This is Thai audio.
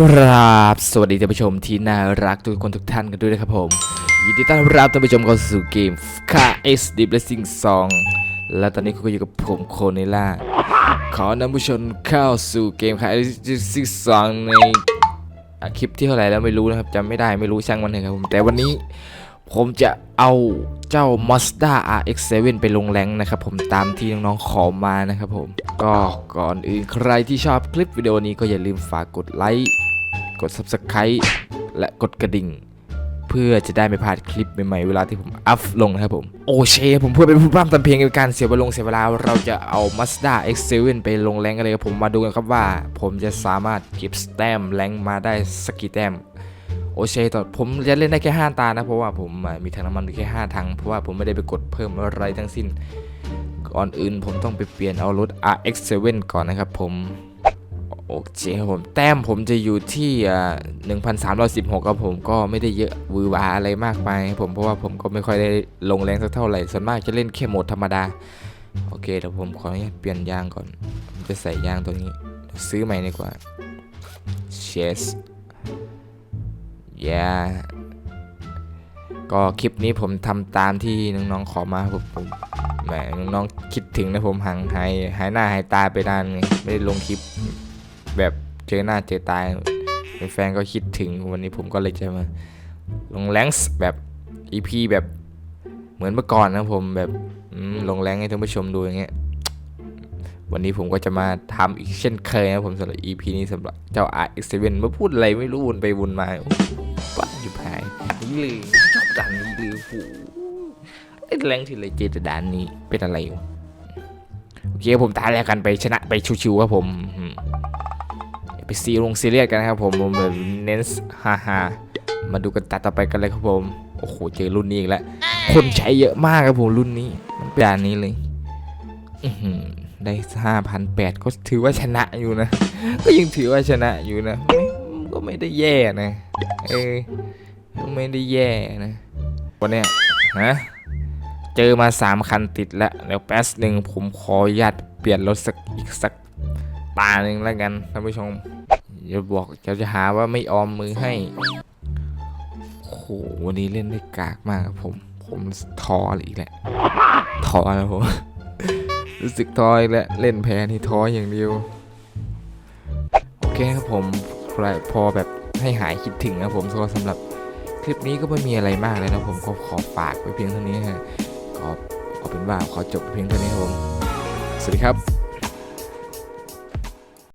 กราบสวัสดีท่านผู้ชมที่น่ารักทุกคนทุกท่านกันด้วยนะครับผม ยินดีต้อนรับท่านผู้ชมเข้าสู่เกม KS Deep Rising Song และตอนนี้คุณก็อยู่กับผมโคเนล่า ขอนำผู้ชมเข้าสู่เกม KS Deep Rising Song ในคลิปที่เท่าไหร่แล้วไม่รู้นะครับจำไม่ได้ไม่รู้ช่างมันเถอะครับผม แต่วันนี้ ผมจะเอาเจ้า Mazda RX-7 ไปลงแรงนะครับผมตามที่น้องๆขอมานะครับผม ก็ก่อนอื่นใครที่ชอบคลิปวิดีโอนี้ก็อย่าลืมฝากกดไลค์กด Subscribe และกดกระดิ่ง เพื่อจะได้ไม่พลาดคลิปใหม่ๆเวลาที่ผมอัพลงนะครับผมโอเคผมเพื่อเป็นผู้พร่ำทำเพลงในการเสียเวลาเสียเวลาเราจะเอา Mazda X7 ไปลงแรงกันเลยครับผมมาดูกันครับว่า ผมจะสามารถเก็บสแต้มแรงมาได้สักกี่แต้ม โอเคตอผมจะเล่นได้แค่5ตานะเพราะว่าผมมีถังน้ำมันอยู่แค่5ถังเพราะว่าผมไม่ได้ไปกดเพิ่มอะไรทั้งสิ้นก่อนอื่นผมต้องไปเปลี่ยนเอารถ RX7 ก่อนนะครับผมโอเคครับผมแต้มผมจะอยู่ที่1,316ครับผมก็ไม่ได้เยอะวือวาอะไรมากมายครับผมเพราะว่าผมก็ไม่ค่อยได้ลงแรงสักเท่าไหร่ส่วนมากจะเล่นแค่โหมดธรรมดาโอเคเดี๋ยวผมขออนุญาตเปลี่ยนยางก่อนจะใส่ยางตัวนี้ ซื้อใหม่ดีกว่า Cheers าก็คลิปนี้ผมทำตามที่น้องๆขอมาผมแหมน้องๆคิดถึงนะผมห่างหายหายหน้าหายตาไปนานไงไม่ได้ลงคลิปแบบเจอหน้าเจอตาแฟนๆก็คิดถึงวันนี้ผมก็เลยจะมาลงแรงส์แบบ EP แบบเหมือนเมื่อก่อนนะผมแบบลงแรงให้ท่านผู้ชมดูอย่างเงี้ยวันนี้ผมก็จะมาทำอีกเช่นเคยนะผมสำหรับ EP นี้สำหรับเจ้า RX7 มาพูดอะไรไม่รู้วนไปวนมา โอ้ปั้นอยู่ภายนี่เลยชอบด่านนี้เลยโหไอ้แรงที่เลยเจตด่านนี้เป็นอะไรวะโอเคผมตายแล้วกันไปชนะไปชิวๆครับผมไปซีลงซีเรียสกันนะครับผมผมแบบเน้นฮ่าฮ่ามาดูกันตัดต่อไปกันเลยครับผมโอ้โหเจอรุ่นนี้อีกแล้วคนใช้เยอะมากครับผมรุ่นนี้มันเป็นด่านนี้เลยได้ห้าพันแปดก็ถือว่าชนะอยู่นะ ก็ยังถือว่าชนะอยู่นะ ไม่ได้แย่นะ เออไม่ได้แย่นะวันเนี้ยฮะเจอมาสามคันติดแล้วแล้วแป๊บหนึ่งผมขออนุญาตเปลี่ยนรถสักอีกสักตาหนึ่งแล้วกันท่านผู้ชมอย่าบอกจะจะหาว่าไม่ออมมือให้โอ้โหวันนี้เล่นได้กากมากครับผม ผมท้อเลยอีกแหละท้อแล้วผมรู้สึกท้ออีกแล้วเล่นแพ้นี่ท้ออย่างเดียวโอเคครับผม พอแบบให้หายคิดถึงนะผมก็สำหรับคลิปนี้ก็ไม่มีอะไรมากเลยนะผมก็ขอฝากไว้เพียงเท่านี้ฮะขอเอาเป็นว่าขอจบเพียงเท่านี้ครับผม สวัสดีครับ